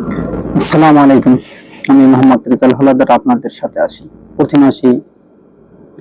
আসসালামু আলাইকুম। আমি মোহাম্মদ রেজাল হলাদার, আপনাদের সাথে আসি প্রথমে আসি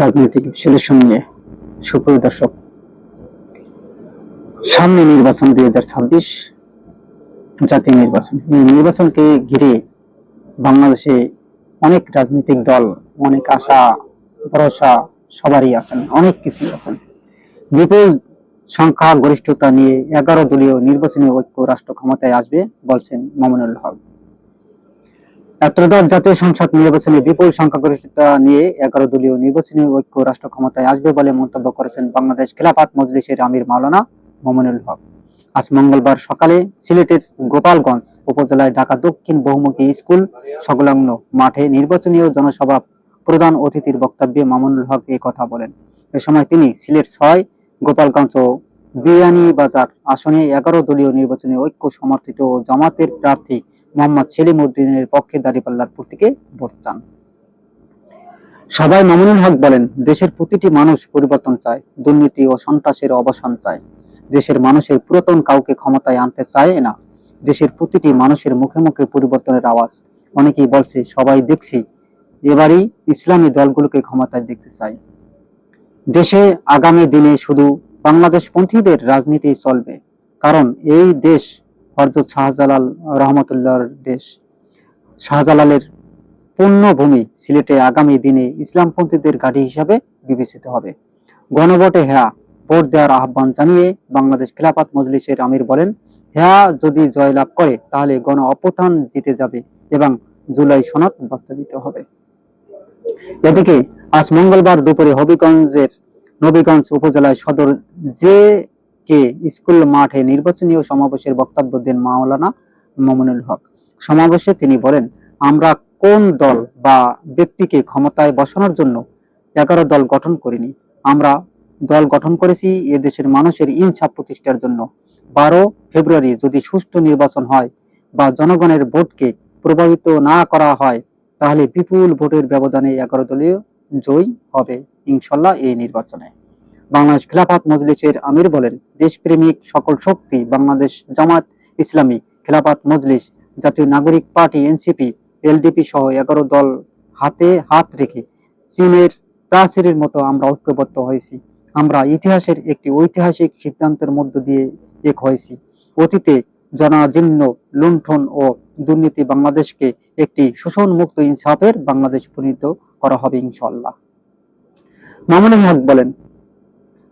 রাজনৈতিক বিশ্লেষণ নিয়ে। সুপ্রিয় দর্শক, সামনে নির্বাচন দুই হাজার ছাব্বিশ, জাতীয় নির্বাচন। এই নির্বাচনকে ঘিরে বাংলাদেশে অনেক রাজনৈতিক দল, অনেক আশা, ভরসা সবারই আছেন, অনেক কিছু আছেন। বিপুল সংখ্যা, গরিষ্ঠতা নিয়ে এগারো দলীয় নির্বাচনী ঐক্য রাষ্ট্র ক্ষমতায় আসবে বলছেন মামুনুল হক। ত্রয়োদশ জাতীয় সংসদ নির্বাচনে বিপুল সংখ্যাগরিষ্ঠতা নিয়ে এগারো দলীয় নির্বাচনী ঐক্য রাষ্ট্র ক্ষমতায় আসবে বলে মন্তব্য করেছেন বাংলাদেশ খেলাফাত মজলিসের আমির মাওলানা মামুনুল হক। আজ মঙ্গলবার সকালে সিলেটের গোপালগঞ্জ উপজেলায় ঢাকা দক্ষিণ বহুমুখী স্কুল সংলগ্ন মাঠে নির্বাচনী ও জনসভা প্রধান অতিথির বক্তব্যে মামুনুল হক এ কথা বলেন। এ সময় তিনি সিলেট ছয় গোপালগঞ্জ বিয়ানীবাজার আসনে এগারো দলীয় নির্বাচনে ঐক্য সমর্থিত জামাতের প্রার্থী মোহাম্মদ সেলিম উদ্দিনের পক্ষে দাঁড়িপাল্লার প্রতীকে ভোট চান। সবাই মামুনুল হক বলেন, দেশের প্রতিটি মানুষ পরিবর্তন চায়, দুর্নীতি ও সন্ত্রাসের অবসান চায়। দেশের মানুষের পুরাতন কাউকে ক্ষমতায় আনতে চায় না। দেশের প্রতিটি মানুষের মুখে মুখে পরিবর্তনের আওয়াজ। অনেকেই বলছে, সবাই দেখছি, এবারই ইসলামী দলগুলোকে ক্ষমতায় দেখতে চাই দেশে আগামী দিনে শুধু বাংলাদেশ পন্থীদের রাজনীতি চলবে, কারণ এই দেশ হরজত শাহজালাল রহমতুল্লাহর দেশ। শাহজালালের পুণ্যভূমি সিলেটে আগামী দিনে ইসলামপন্থীদের ঘাঁটি হিসাবে বিবেচিত হবে। গণভোটে হ্যাঁ ভোট দেওয়ার আহ্বান জানিয়ে বাংলাদেশ খেলাফাত মজলিসের আমির বলেন হ্যাঁ যদি জয়লাভ করে, তাহলে গণ অপথান জিতে যাবে এবং জুলাই সনদ বাস্তবিত হবে। এদিকে আজ মঙ্গলবার দুপুরে হবিগঞ্জের নবীগঞ্জ উপজেলায় সদর যে কে স্কুল মাঠে নির্বাচনী সমাবেশের বক্তব্য দেন মাওলানা মামুনুল হক। সমাবেশে তিনি বলেন, আমরা কোন দল বা ব্যক্তিকে ক্ষমতায় বসানোর জন্য এগারো দল গঠন করিনি। আমরা দল গঠন করেছি দেশের মানুষের ইনসাফ প্রতিষ্ঠার জন্য। বারো ফেব্রুয়ারি যদি সুষ্ঠু নির্বাচন হয় বা জনগণের ভোটকে প্রভাবিত না করা হয়, তাহলে বিপুল ভোটের ব্যবধানে এগারো দলীয় জয়ী হবে ইনশাল্লাহ এই নির্বাচনে। বাংলাদেশ খেলাফাত মজলিসের আমির বলেন, দেশপ্রেমিক সকল শক্তি বাংলাদেশ জামাত ইসলামী খেলাফাত মজলিস, জাতীয় নাগরিক পার্টি এনসিপি, এলডিপি সহ এগারো দল হাতে হাত রেখে চীনের প্রাচীরের মতো আমরা ঐক্যবদ্ধ হয়েছি। আমরা ইতিহাসের একটি ঐতিহাসিক সিদ্ধান্তের মধ্য দিয়ে এক হয়েছি। অতীতে জনাজীর্ণ লুণ্ঠন ও দুর্নীতি বাংলাদেশকে একটি শোষণ মুক্ত ইনসাফের বাংলাদেশ পরিণত করা হবে ইনশাল্লাহ মামুনুল হক বলেন,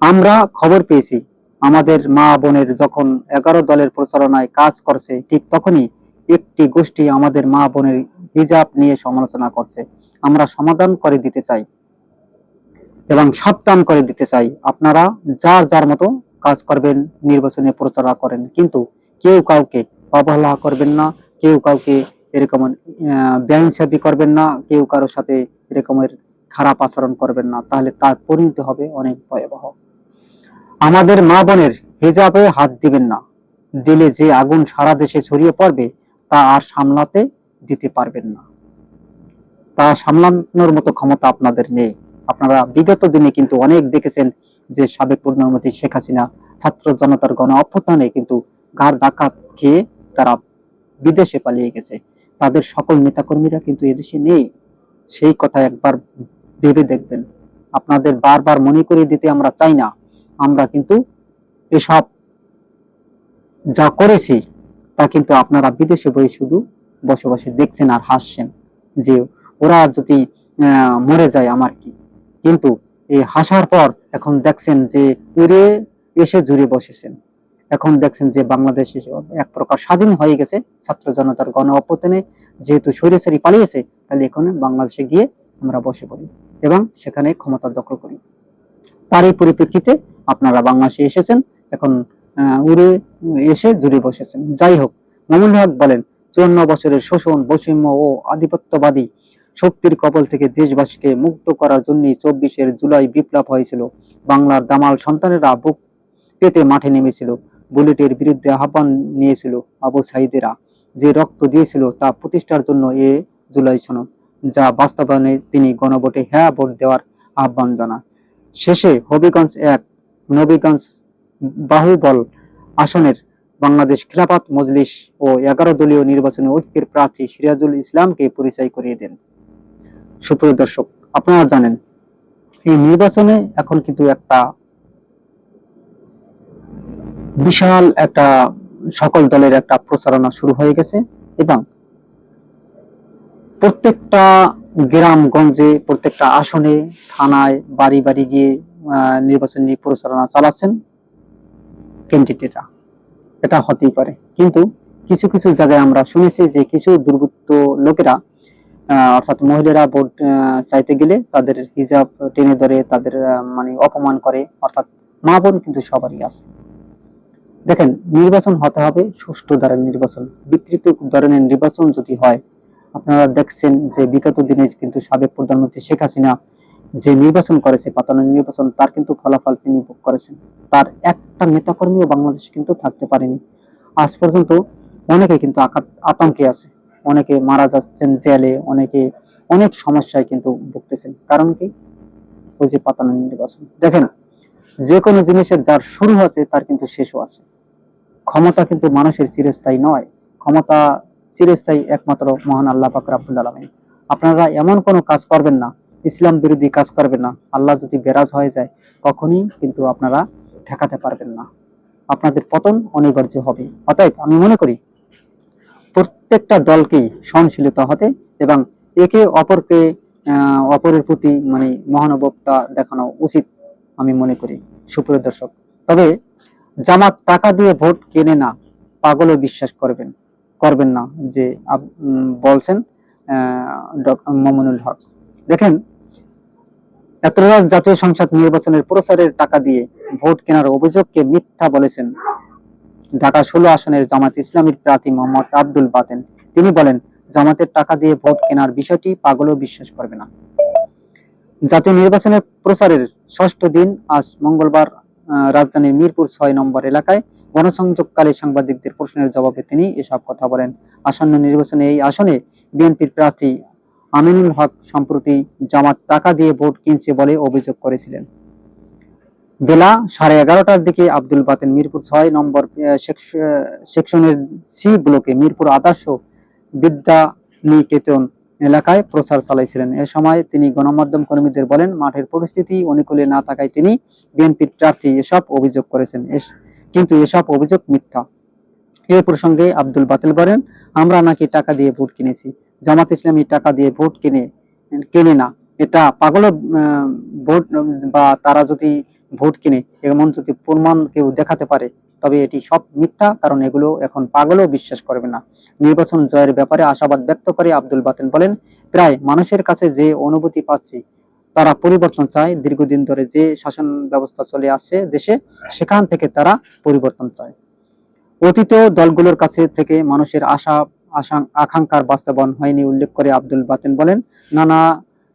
আমরা খবর পেয়েছি, আমাদের মা বোনের যখন এগারো দলের প্রচারণায় কাজ করছে, ঠিক তখনই একটি গোষ্ঠী আমাদের মা বোনের হিজাব নিয়ে সমালোচনা করছে। আমরা সমাধান করে দিতে চাই এবং সাবধান করে দিতে চাই। আপনারা যার যার মতো কাজ করবেন, নির্বাচনে প্রচারণা করেন, কিন্তু কেউ কাউকে অবহেলা করবেন না, কেউ কাউকে এরকম বেআইনসাবি করবেন না, কেউ কারোর সাথে এরকমের খারাপ আচরণ করবেন না, তাহলে তার পরিণতি হবে অনেক ভয়াবহ। আমাদের মা বোনের হেজাবে হাত দিবেন না। দিলে যে আগুন সারা দেশে ছড়িয়ে পড়বে, তা আর সামলাতে দিতে পারবেন না। তা সামলানোর মতো ক্ষমতা আপনাদের নেই। আপনারা বিগত দিনে কিন্তু অনেক দেখেছেন যে সাবেক প্রধানমন্ত্রী শেখ হাসিনা ছাত্র জনতার গণ অভ্যুত্থানে কিন্তু ঘাড় ডাকাত খেয়ে তারা বিদেশে পালিয়ে গেছে। তাদের সকল নেতাকর্মীরা কিন্তু এদেশে নেই। সেই কথা একবার ভেবে দেখবেন। আপনাদের বারবার মনে করিয়ে দিতে আমরা চাই না। আমরা কিন্তু এসব যা করেছি, তা কিন্তু আপনারা বিদেশে বই শুধু বসে বসে দেখছেন আর হাসছেন যে ওরা যদি মরে যায় আমার কি? কিন্তু এই হাসার পর এখন দেখছেন যে উড়ে এসে জুড়ে বসেছেন। এখন দেখছেন যে বাংলাদেশ এক প্রকার স্বাধীন হয়ে গেছে, ছাত্র জনতার গণ অভ্যুত্থানে। যেহেতু স্বৈরাচারী পালিয়েছে, তাহলে এখানে বাংলাদেশে গিয়ে আমরা বসে পড়ি এবং সেখানে ক্ষমতা দখল করি। তার এই পরিপ্রেক্ষিতে আপনারা বাংলাদেশে এসেছেন, এখন উড়ে এসে জুড়ে বসেছেন। যাই হোক, মামুন হক বলেন, চুয়ান্ন বছরের শোষণ, বৈষম্য ও আধিপত্যবাদী শক্তির কবল থেকে দেশবাসীকে মুক্ত করার জন্যই চব্বিশের জুলাই বিপ্লব হয়েছিল। বাংলার দামাল সন্তানেরা বুক পেতে মাঠে নেমেছিল। বুলেটের বিরুদ্ধে আহ্বান নিয়েছিল আবু সাইদেরা যে রক্ত দিয়েছিল তা প্রতিষ্ঠার জন্য এ জুলাই সনদ, যা বাস্তবায়নে তিনি গণভোটে হ্যাঁ ভোট দেওয়ার আহ্বান জানান। শেষে হবিগঞ্জ এক নবীগঞ্জ বাহুবল আসনের বাংলাদেশ খিলাফত মজলিস ও এগারো দলীয় নির্বাচনে ঐক্যের প্রার্থী সিরাজুল ইসলামকে পরিচয় করিয়ে দেন। সুপ্রিয় দর্শক, আপনারা জানেন, এই নির্বাচনে এখন কিন্তু একটা বিশাল একটা সকল দলের একটা প্রচারণা শুরু হয়ে গেছে এবং প্রত্যেকটা গ্রামগঞ্জে, প্রত্যেকটা আসনে, থানায় বাড়ি বাড়ি গিয়ে নির্বাচনী প্রচারণা চালাচ্ছেন ক্যান্ডিডেটরা এটা হতেই পারে। কিন্তু কিছু কিছু জায়গায় আমরা শুনেছি যে কিছু দুর্বৃত্ত লোকেরা অর্থাৎ মহিলারা ভোট চাইতে গেলে তাদের হিজাব টেনে ধরে তাদের মানে অপমান করে, অর্থাৎ মা বোন কিন্তু সবারই আছে। দেখেন, নির্বাচন হতে হবে সুষ্ঠু ধরনের নির্বাচন, বিকৃত ধরনের নির্বাচন যদি হয়, আপনারা দেখছেন যে বিগত দিনে কিন্তু সাবেক প্রধানমন্ত্রী শেখ হাসিনা যে নির্বাচন করেছে, পাতানো নির্বাচন, তার কিন্তু ফলাফল তিনি ভোগ করেছেন। তার একটা নেতাকর্মীও বাংলাদেশে কিন্তু থাকতে পারেনি। আজ পর্যন্ত অনেকে কিন্তু আতঙ্কে আছে। অনেকে মারা যাচ্ছেন জেলে, অনেকে অনেক সমস্যায় কিন্তু ভুগতেছেন। কারণ কি? ওই যে পাতানো নির্বাচন। দেখেন, যে কোনো জিনিসের যার শুরু আছে তার কিন্তু শেষও আছে। ক্ষমতা কিন্তু মানুষের চিরস্থায়ী নয়। ক্ষমতা চিরস্থায়ী একমাত্র মহান আল্লাহ পাক রাব্বুল আলামিন। আপনারা এমন কোনো কাজ করবেন না, ইসলাম বিরোধী কাজ করবেন না। আল্লাহ যদি বেরাজ হয়ে যায় তখনই কিন্তু আপনারা ঠেকাতে পারবেন না। আপনাদের পতন অনিবার্য হবে। অতএব আমি মনে করি, প্রত্যেকটা দলকেই সহনশীলতা হতে এবং একে অপরকে অপরের প্রতি মানে মহানুভবতা দেখানো উচিত, আমি মনে করি। সুপ্রিয় দর্শক, তবে জামাত টাকা দিয়ে ভোট কেনে না, পাগলও বিশ্বাস করবেন করবেন না, যে বলছেন মামুনুল হক। দেখেন, এতরাজ জাতীয় সংসদ নির্বাচনের প্রচারের টাকা দিয়ে ভোট কেনার অভিযোগকে মিথ্যা বলেছেন ঢাকা ষোলো আসনের জামাত ইসলামীর প্রার্থী মোহাম্মদ আব্দুল বাতেন। তিনি বলেন, জামাতের টাকা দিয়ে ভোট কেনার বিষয়টি পাগলও বিশ্বাস করবে না। জাতীয় নির্বাচনের প্রচারের ষষ্ঠ দিন, আজ মঙ্গলবার রাজধানীর মিরপুর ছয় নম্বর এলাকায় গণসংযোগকালে সাংবাদিকদের প্রশ্নের জবাবে তিনি এসব কথা বলেন। আসন্ন নির্বাচনে এই আসনে বিএনপির প্রার্থী আমিনুল হক সম্প্রতি জামাত টাকা দিয়ে ভোট কিনছে বলে অভিযোগ করেছিলেন। বেলা সাড়ে এগারোটার দিকে আব্দুল বাতেন মিরপুর ছয় নম্বর সেকশনের সি ব্লকে মিরপুর আদর্শ বিদ্যা নিকেতন এলাকায় প্রচার চালাইছিলেন। এ সময় তিনি গণমাধ্যম কর্মীদের বলেন, মাঠের পরিস্থিতি অনুকূলে না থাকায় তিনি বিএনপির প্রার্থী এসব অভিযোগ করেছেন। কিন্তু এসব অভিযোগ মিথ্যা। এ প্রসঙ্গে আব্দুল বাতিল বলেন, আমরা নাকি টাকা দিয়ে ভোট কিনেছি। জামাত ইসলামী টাকা দিয়ে ভোট কিনে, কেনে না। এটা পাগল ভোট বা তারা যদি ভোট কিনে, এমন যদি প্রমাণ কেউ দেখাতে পারে তবে এটি সব মিথ্যা, কারণ এগুলো এখন পাগলও বিশ্বাস করবে না। নির্বাচন জয়ের ব্যাপারে আশাবাদ ব্যক্ত করে আব্দুল বাতেন বলেন, প্রায় মানুষের কাছে যে অনুভূতি পাচ্ছি, তারা পরিবর্তন চায়। দীর্ঘদিন ধরে যে শাসন ব্যবস্থা চলে আসছে দেশে, সেখান থেকে তারা পরিবর্তন চায়। অতীত দলগুলোর কাছে থেকে মানুষের আশা আকাঙ্ক্ষার বাস্তবায়ন হয়নি, উল্লেখ করে আব্দুল বাতেন বলেন, নানা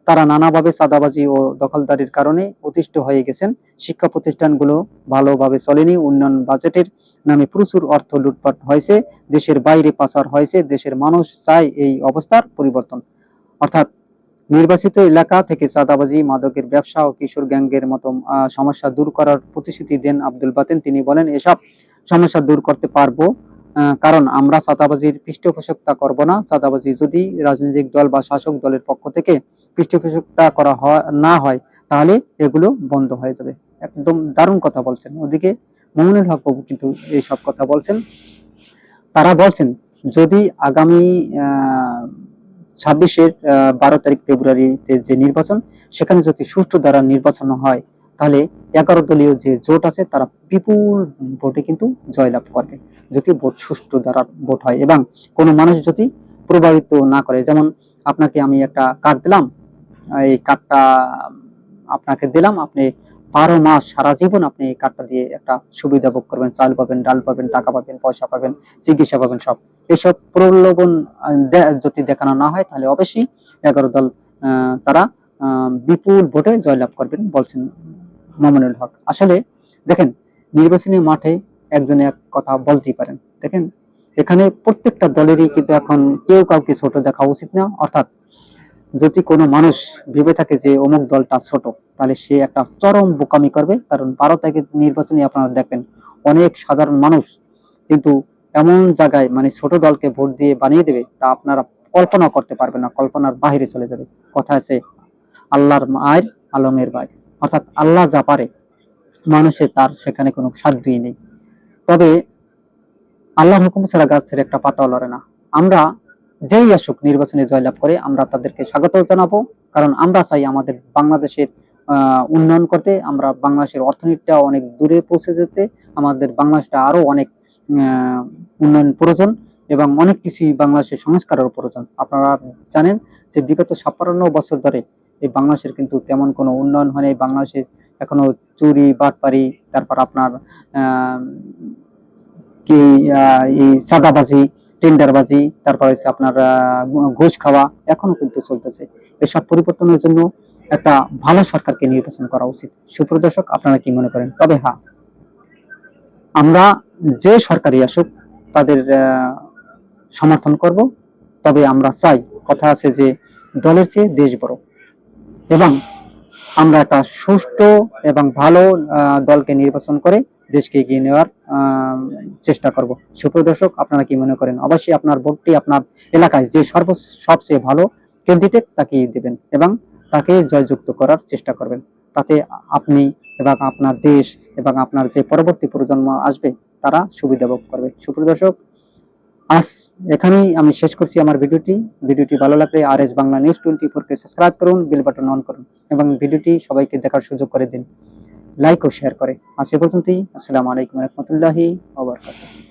তারা নানাভাবে চাঁদাবাজি ও দখলদারির কারণে অতিষ্ঠ হয়ে গেছেন। শিক্ষা প্রতিষ্ঠানগুলো ভালোভাবে চলেনি। উন্নয়ন বাজেটের নামে প্রচুর অর্থ লুটপাট হয়েছে। দেশের বাইরে পাচার হয়েছে। দেশের মানুষ চায় এই অবস্থার পরিবর্তন। অর্থাৎ নির্বাচিত এলাকা থেকে চাঁদাবাজি মাদকের ব্যবসা ও কিশোর গ্যাংগের মতো সমস্যা দূর করার প্রতিশ্রুতি দেন আব্দুল বাতেন। তিনি বলেন, এসব সমস্যা দূর করতে পারব কারণ আমরা চাঁদাবাজির পৃষ্ঠপোষকতা করব না। চাঁদাবাজি যদি রাজনৈতিক দল বা শাসক দলের পক্ষ থেকে পৃষ্ঠপোষকতা করা হয়, না হয়, তাহলে এগুলো বন্ধ হয়ে যাবে। একদম দারুণ কথা বলছেন। ওদিকে মমিনুল হক বাবু কিন্তু এইসব কথা বলছেন। তারা বলছেন, যদি আগামী ছাব্বিশের বারো তারিখ ফেব্রুয়ারিতে যে নির্বাচন, সেখানে যদি সুষ্ঠু দ্বারা নির্বাচন হয়, তাহলে এগারো দলীয় যে জোট আছে, তারা বিপুল ভোটে কিন্তু জয়লাভ করবে। যদি ভোট সুষ্ঠু দ্বারা ভোট হয়, এবং কোনো মানুষ যদি প্রভাবিত না করে, যেমন আপনাকে আমি একটা কার্ড দিলাম এই কার্ডটা আপনাকে দিলাম। আপনি বারো মাস সারা জীবন আপনি এই কার্ডটা দিয়ে একটা সুবিধা ভোগ করবেন। চাল পাবেন, ডাল পাবেন, টাকা পাবেন, পয়সা পাবেন, চিকিৎসা পাবেন সব। এসব প্রলোভন যদি দেখানো না হয়, তাহলে অবশ্যই এগারো দল তারা বিপুল ভোটে জয়লাভ করবেন বলছেন মামুনুল হক। আসলে দেখেন, নির্বাচনী মাঠে একজনে এক কথা বলতেই পারেন। দেখেন, এখানে প্রত্যেকটা দলেরই কিন্তু এখন কেউ কাউকে ছোট দেখা উচিত না। অর্থাৎ যদি কোনো মানুষ ভেবে থাকে যে অমুক দলটা ছোট, তাহলে সে একটা চরম বোকামি করবে। কারণ বারো তারিখের নির্বাচনে আপনারা দেখবেন, অনেক সাধারণ মানুষ কিন্তু এমন জায়গায় মানে ছোট দলকে ভোট দিয়ে বানিয়ে দেবে, তা আপনারা কল্পনা করতে পারবেন না, কল্পনার বাহিরে চলে যাবে। কথা আছে আল্লাহর মায়ের আলমের ভাই অর্থাৎ আল্লাহ যা পারে, মানুষের তার সেখানে কোনো সাধ্যই নেই। তবে আল্লাহর হুকুম ছাড়া গাছের একটা পাতাও লড়ে না। আমরা যেই আসুক, নির্বাচনে জয়লাভ করে আমরা তাদেরকে স্বাগত জানাব। কারণ আমরা চাই আমাদের বাংলাদেশের উন্নয়ন করতে, আমরা বাংলাদেশের অর্থনীতিটা অনেক দূরে পৌঁছে যেতে, আমাদের বাংলাদেশটা আরও অনেক উন্নয়ন প্রয়োজন এবং অনেক কিছুই বাংলাদেশের সংস্কারের প্রয়োজন। আপনারা জানেন যে বিগত ছাপ্পান্ন বছর ধরে এই বাংলাদেশের কিন্তু তেমন কোনো উন্নয়ন হয়নি। বাংলাদেশের এখনও চুরি, বাটপারি, তারপর আপনার কি এই চাঁদাবাজি টেন্ডারবাজি তারপর হচ্ছে আপনার ঘুষ খাওয়া এখনও কিন্তু চলতেছে। এসব পরিবর্তনের জন্য একটা ভালো সরকারকে নির্বাচন করা উচিত। সুপ্রদর্শক আপনারা কি মনে করেন? তবে হ্যাঁ আমরা যে সরকারই আসুক, তাদের সমর্থন করব। তবে আমরা চাই, কথা আছে যে দলের চেয়ে দেশ বড়। এবং আমরা একটা সুষ্ঠু এবং ভালো দলকে নির্বাচন করে দেশকে এগিয়ে নেওয়ার চেষ্টা করব। সুপ্রদর্শক আপনারা কি মনে করেন? অবশ্যই আপনার ভোটটি আপনার এলাকায় যে সর্ব, সবচেয়ে ভালো ক্যান্ডিডেট তাকে দেবেন এবং তাকে জয়যুক্ত করার চেষ্টা করবেন। তাতে আপনি এবং আপনার দেশ এবং আপনার যে পরবর্তী প্রজন্ম আসবে, তারা সুবিধা ভোগ করবে। সুপ্রদর্শক আজ এখানেই আমি শেষ করছি আমার ভিডিওটি। ভিডিওটি ভালো লাগলে R S Bangla news twenty ফোরকে সাবস্ক্রাইব করুন, বেল বাটন অন করুন এবং ভিডিওটি সবাইকে দেখার সুযোগ করে দিন। লাইক ও শেয়ার করে। আজ এ পর্যন্তই। আসসালামু আলাইকুম রহমতুল্লাহি ওবরকাতুহ